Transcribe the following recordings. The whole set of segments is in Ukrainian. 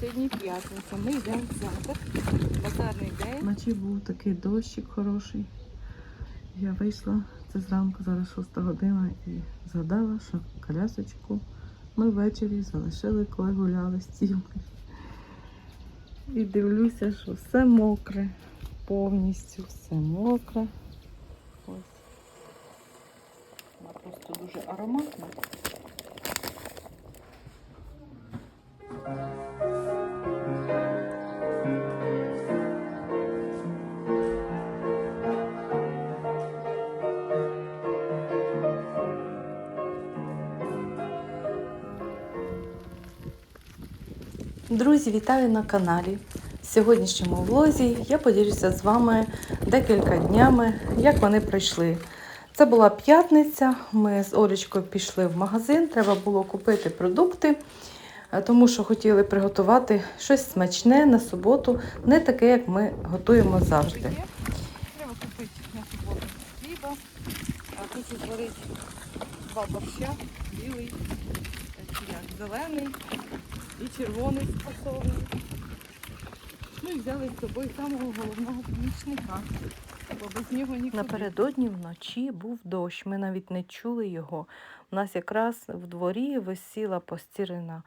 Сьогодні п'ятниця. Ми йдемо в центр. Базарний день. Вночі був такий дощик хороший. Я вийшла, це зранку, зараз 6 година, і згадала, що колясочку ми ввечері залишили, коли гуляли з тімкою. І дивлюся, що все мокре, повністю все мокре. Ось. Вона просто дуже ароматна. Друзі, вітаю на каналі. В сьогоднішньому влозі я поділюся з вами декілька днями, як вони пройшли. Це була п'ятниця. Ми з Олечкою пішли в магазин. Треба було купити продукти, е, тому що хотіли приготувати щось смачне на суботу, не таке, як ми готуємо завжди. Треба купити на суботу хліба. А хочу зварити два борща. Білий, е, зелений і червоний спасовий. Ну взяли з собою самого головного помічника. Напередодні вночі був дощ, ми навіть не чули його. У нас якраз в дворі висіла постірена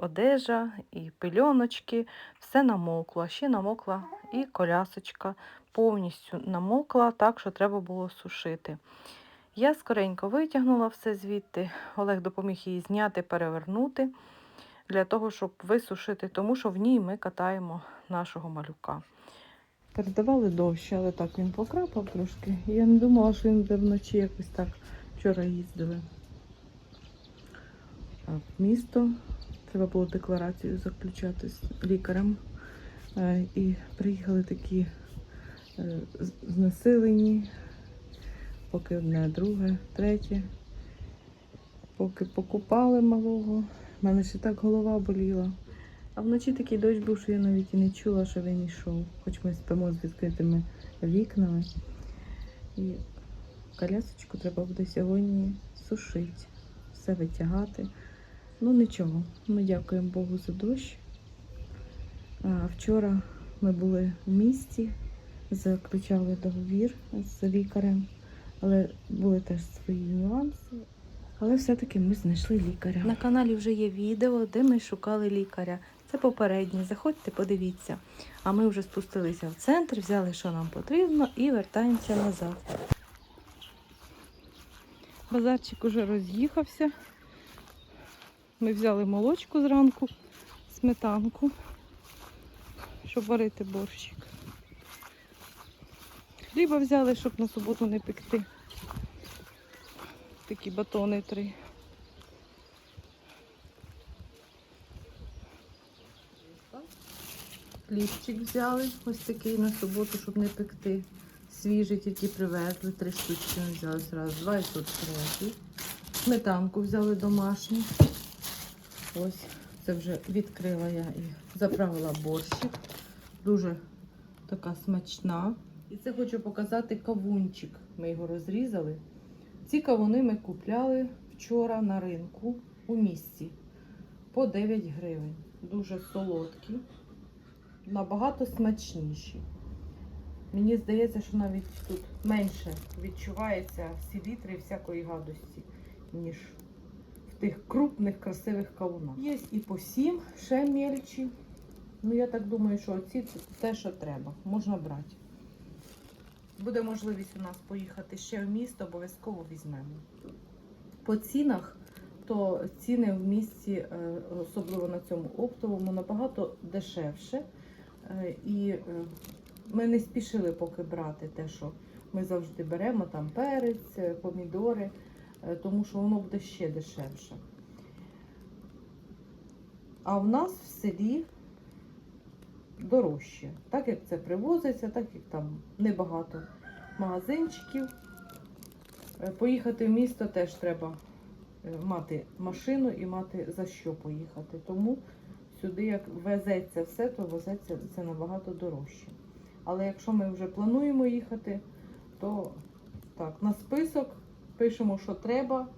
одежа і пильоночки, все намокло. Ще намокла і колясочка повністю намокла, так що треба було сушити. Я скоренько витягнула все звідти. Олег допоміг її зняти, перевернути для того, щоб висушити, тому що в ній ми катаємо нашого малюка. Передавали дощ, але так він покрапав трошки. Я не думала, що він буде вночі якось так вчора їздили. А в місто треба було декларацію заключати з лікарем. Е, І приїхали такі е, знесилені, поки одне, друге, третє. Поки покупали малого. У мене ще так голова боліла. А вночі такий дощ був, що я навіть і не чула, що він йшов. Хоч ми спимо з відкритими вікнами. І колясочку треба буде сьогодні сушити, все витягати. Ну нічого, ми дякуємо Богу за дощ. А, вчора ми були в місті, заключали договір з лікарем, але були теж свої нюанси. Але все-таки ми знайшли лікаря. На каналі вже є відео, де ми шукали лікаря. Це попереднє. Заходьте, подивіться. А ми вже спустилися в центр, взяли, що нам потрібно, і вертаємося назад. Базарчик уже роз'їхався. Ми взяли молочку зранку, сметанку, щоб варити борщик. Хліба взяли, щоб на суботу не пекти. Такі батони три. Хлібчик взяли, ось такий на суботу, щоб не пекти. Свіжий тільки привезли, три штучки взяли зразу, два і тут третій. Сметанку взяли домашню. Ось, це вже відкрила я і заправила борщик. Дуже така смачна. І це хочу показати кавунчик. Ми його розрізали. Ці кавуни ми купляли вчора на ринку у місті по 9 гривень. Дуже солодкі, набагато смачніші. Мені здається, що навіть тут менше відчувається селітри і всякої гадості, ніж в тих крупних, красивих кавунах. Є і по 7, ще мельчі. Ну, я так думаю, що оці це те, що треба. Можна брати. Буде можливість у нас поїхати ще в місто, обов'язково візьмемо. По цінах, то ціни в місті, е, особливо на цьому оптовому, набагато дешевше. Е, І е, ми не спішили поки брати те, що ми завжди беремо, там перець, помідори, тому що воно буде ще дешевше. А в нас в селі дорожче. Так як це привозиться, так як там небагато магазинчиків. Е, Поїхати в місто теж треба е, мати машину і мати за що поїхати. Тому сюди, як везеться все, то везеться це набагато дорожче. Але якщо ми вже плануємо їхати, то так, на список пишемо, що треба,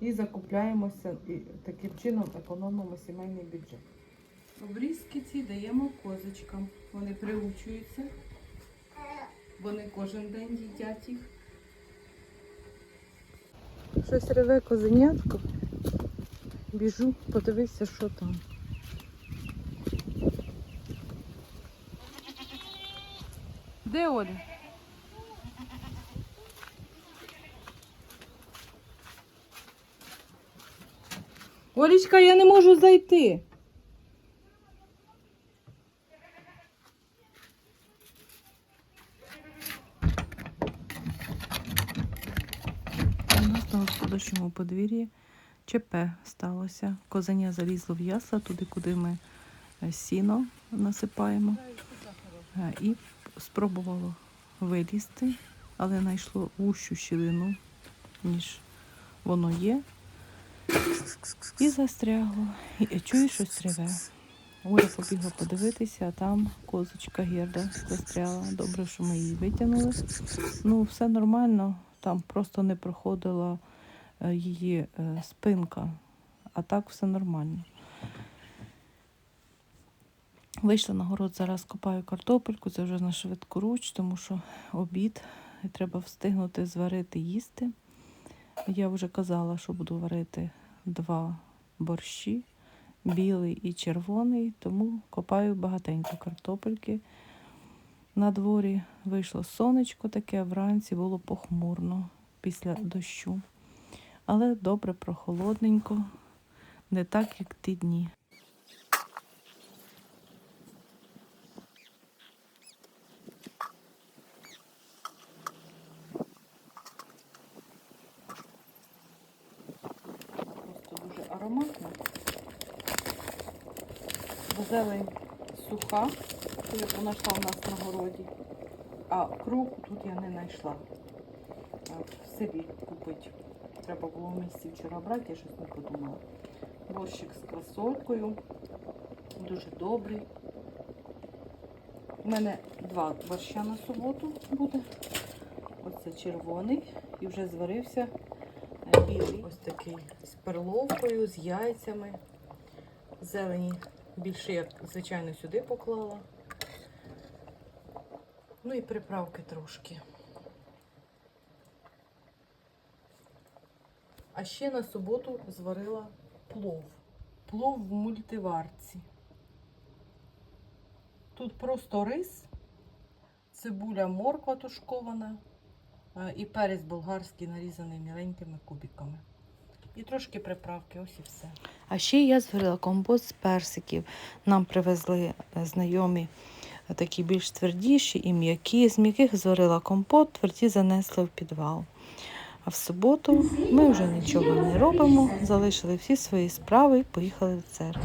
і закупляємося, і таким чином економимо сімейний бюджет. Обрізки ці даємо козочкам. Вони приучуються. Вони кожен день їдять їх. Щось реве козенятко. Біжу, подивися, що там. Де Оля? Олічка, я не можу зайти. У нас на господарчому подвір'ї ЧП сталося. Козеня залізло в ясла, туди, куди ми е, сіно насипаємо. Е, І спробувало вилізти, але знайшло вущу щілину, ніж воно є. І застрягло. І е, чую, щось реве. Оля побігла подивитися, а там козочка герда застряла. Добре, що ми її витягнули. Ну, все нормально, там просто не проходила її е, спинка, а так все нормально. Вийшла на город, зараз копаю картопельку, це вже на швидкоруч, тому що обід і треба встигнути зварити їсти. Я вже казала, що буду варити два борщі, білий і червоний, тому копаю багатенько картопельки. На дворі вийшло сонечко таке, вранці було похмурно після дощу. Але добре, прохолодненько, не так, як ті дні. Просто дуже ароматно. Зелень суха, як вона йшла у нас на городі. А крупу тут я не знайшла. А В селі купити. Треба було в місті вчора брати, я щось не подумала. Борщик з квасолькою. Дуже добрий. У мене два борща на суботу буде. Оце червоний і вже зварився е, білий. Ось такий з перловкою, з яйцями. Зелені більше, як звичайно, сюди поклала. Ну і приправки трошки. А ще на суботу зварила плов. Плов в мультиварці. Тут просто рис, цибуля морква тушкована е, і перець болгарський нарізаний міленькими кубиками. І трошки приправки, ось і все. А ще я зварила компот з персиків. Нам привезли е, знайомі е, такі більш твердіші і м'які. З м'яких зварила компот, тверді занесли в підвал. А в суботу ми вже нічого не робимо, залишили всі свої справи і поїхали в церкву.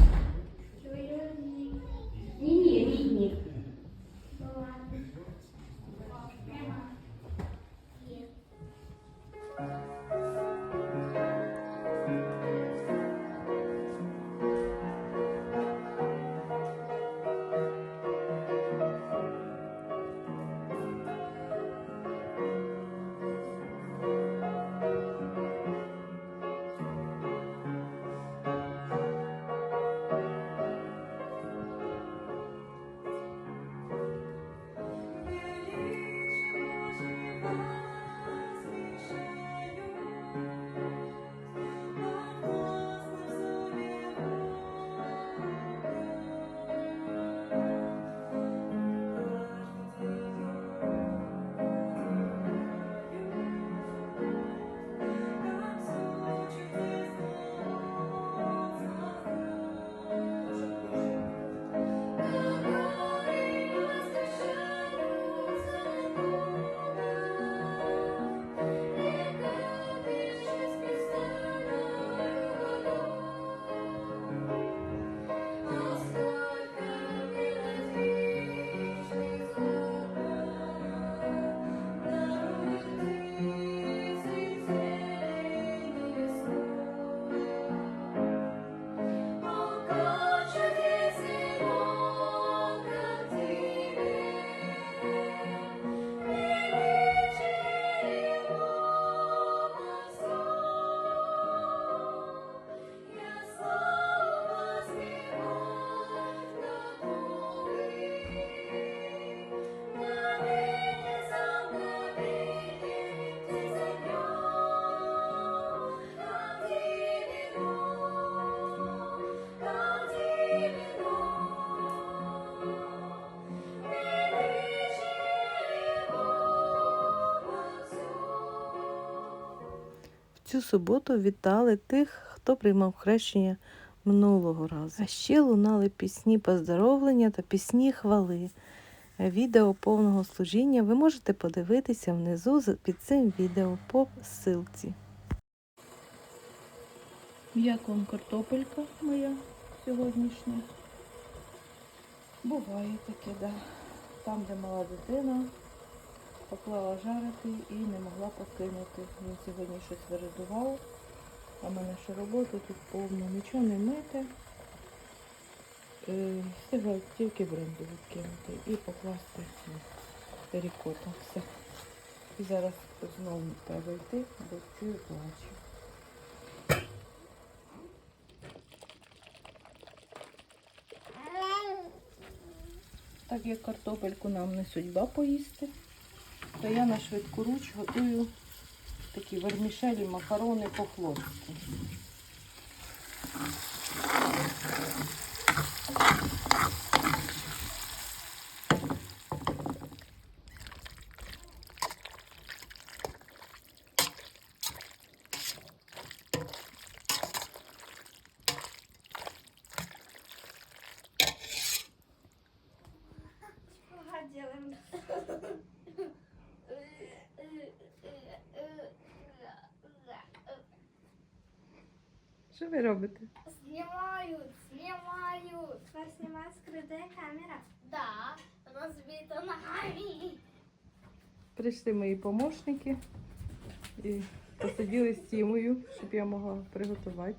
Цю суботу вітали тих, хто приймав хрещення минулого разу. А ще лунали пісні поздоровлення та пісні хвали. Відео повного служіння ви можете подивитися внизу під цим відео по ссылці. Як вам картопелька моя сьогоднішня? Буває таке, да. Там, де мала дитина, поклала жарити і не могла покинути. Він сьогодні щось виридував, а мене ще роботи тут повно, нічого не мити. Е, Встигла тільки бренду відкинути і покласти ну. Все. І зараз знову треба йти, бо чую плачу. Так як картопельку нам не судьба поїсти, то я на швидку руч готую такі вермішелі, макарони по-хлопськи. Що ви робите? Знімають, знімають. Вас знімає скрита камера? Да, розбита ногами. Прийшли мої помощники і посиділи з Тімою, щоб я могла приготувати.